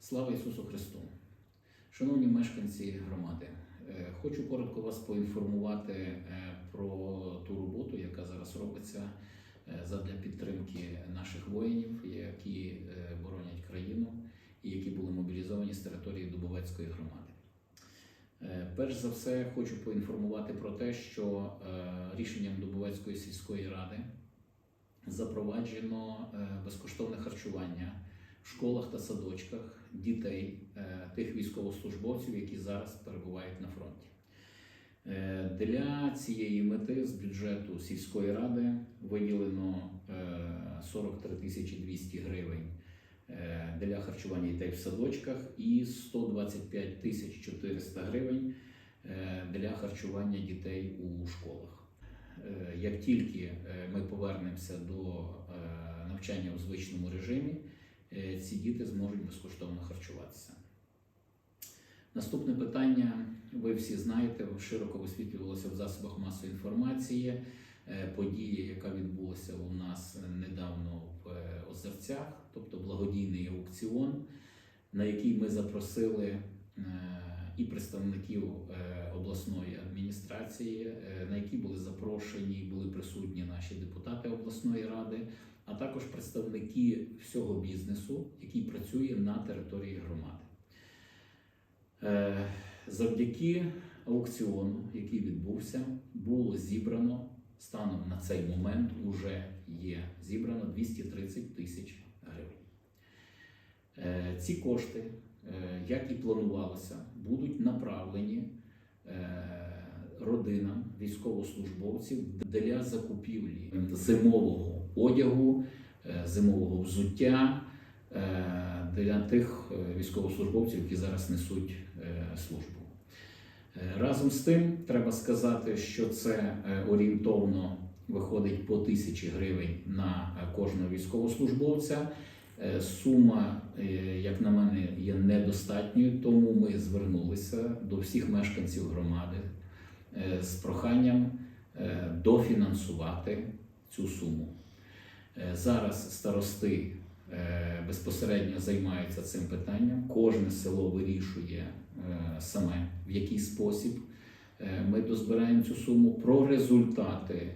Слава Ісусу Христу! Шановні мешканці громади, е, хочу коротко вас поінформувати е, про ту роботу, яка зараз робиться е, задля підтримки наших воїнів, які боронять країну і які були мобілізовані з території Дубовецької громади. Перш за все, хочу поінформувати про те, що рішенням Дубовецької сільської ради запроваджено безкоштовне харчування школах та садочках дітей е, тих військовослужбовців, які зараз перебувають на фронті. Е, Для цієї мети з бюджету сільської ради виділено е, 43 тисячі 200 гривень е, для харчування дітей в садочках і 125 тисяч 400 гривень е, для харчування дітей у школах. Е, Як тільки е, ми повернемося до е, навчання у звичному режимі, е, ці діти зможуть безкоштовно харчуватися. Наступне питання, ви всі знаєте, широко висвітлювалося в засобах масової інформації. Е, Подія, яка відбулася у нас недавно в е, Озерцях, тобто благодійний аукціон, на який ми запросили е, і представників е, обласної адміністрації, е, на які були запрошені, і були присутні наші депутати обласної ради, а також представники всього бізнесу, який працює на території громади. Е, Завдяки аукціону, який відбувся, було зібрано станом на цей момент уже є зібрано 230 тисяч гривень. Ці кошти, як і планувалося, будуть направлені е, родинам військовослужбовців для закупівлі зимового одягу, е, зимового взуття е, для тих е, військовослужбовців, які зараз несуть е, службу. Е, Разом з тим, треба сказати, що це е, орієнтовно виходить по тисячі гривень на е, кожного військовослужбовця. Е, Сума, е, як на мене, є недостатньою, тому ми звернулися до всіх мешканців громади е, з проханням дофінансувати цю суму. Зараз старости безпосередньо займаються цим питанням. Кожне село вирішує саме в який спосіб ми дозбираємо цю суму. Про результати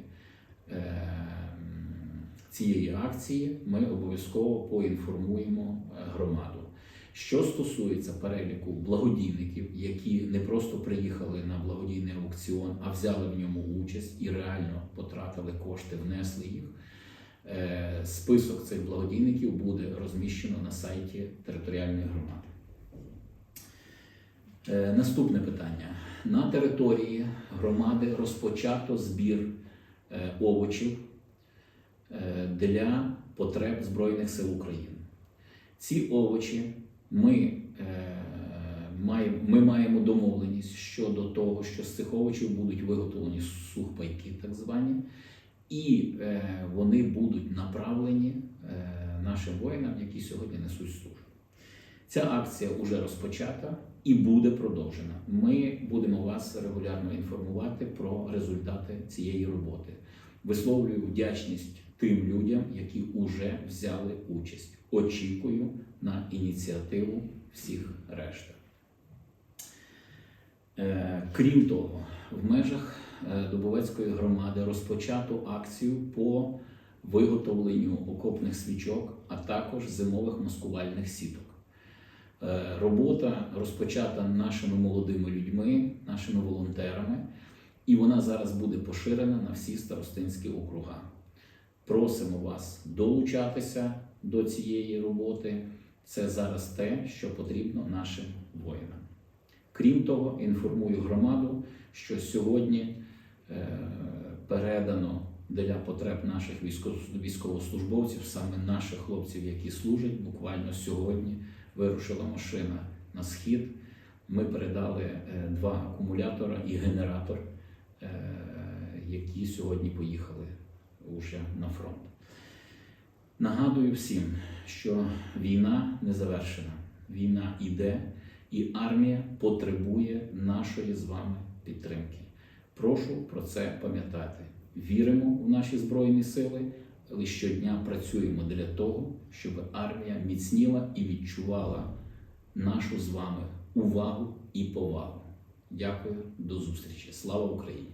цієї акції ми обов'язково поінформуємо е, громаду. Що стосується переліку благодійників, які не просто приїхали на благодійний аукціон, а взяли в ньому участь і реально потратили кошти, внесли їх. Е, Список цих благодійників буде розміщено на сайті територіальної громади. Е, Наступне питання. На території громади розпочато збір овочів для потреб Збройних сил України. Ці овочі ми, е, маємо, ми маємо домовленість щодо того, що з цих овочів будуть виготовлені сухпайки, так звані, і е, вони будуть направлені е, нашим воїнам, які сьогодні несуть службу. Ця акція вже розпочата і буде продовжена. Ми будемо вас регулярно інформувати про результати цієї роботи. Висловлюю вдячність тим людям, які вже взяли участь. Очікую на ініціативу всіх решта. Е, Крім того, в межах е, Дубовецької громади розпочато акцію по виготовленню окопних свічок, а також зимових маскувальних сіток. Е, Робота розпочата нашими молодими людьми, нашими волонтерами, і вона зараз буде поширена на всі старостинські округа. Просимо вас долучатися до цієї роботи. Це зараз те, що потрібно нашим воїнам. Крім того, інформую громаду, що сьогодні е, передано для потреб наших військовослужбовців, саме наших хлопців, які служать, буквально сьогодні вирушила машина на схід. Ми передали е, два акумулятора і генератор, е, які сьогодні поїхали уже на фронт. Нагадую всім, що війна не завершена, війна іде, і армія потребує нашої з вами підтримки. Прошу про це пам'ятати. Віримо в наші збройні сили, але щодня працюємо для того, щоб армія міцніла і відчувала нашу з вами увагу і повагу. Дякую, до зустрічі. Слава Україні!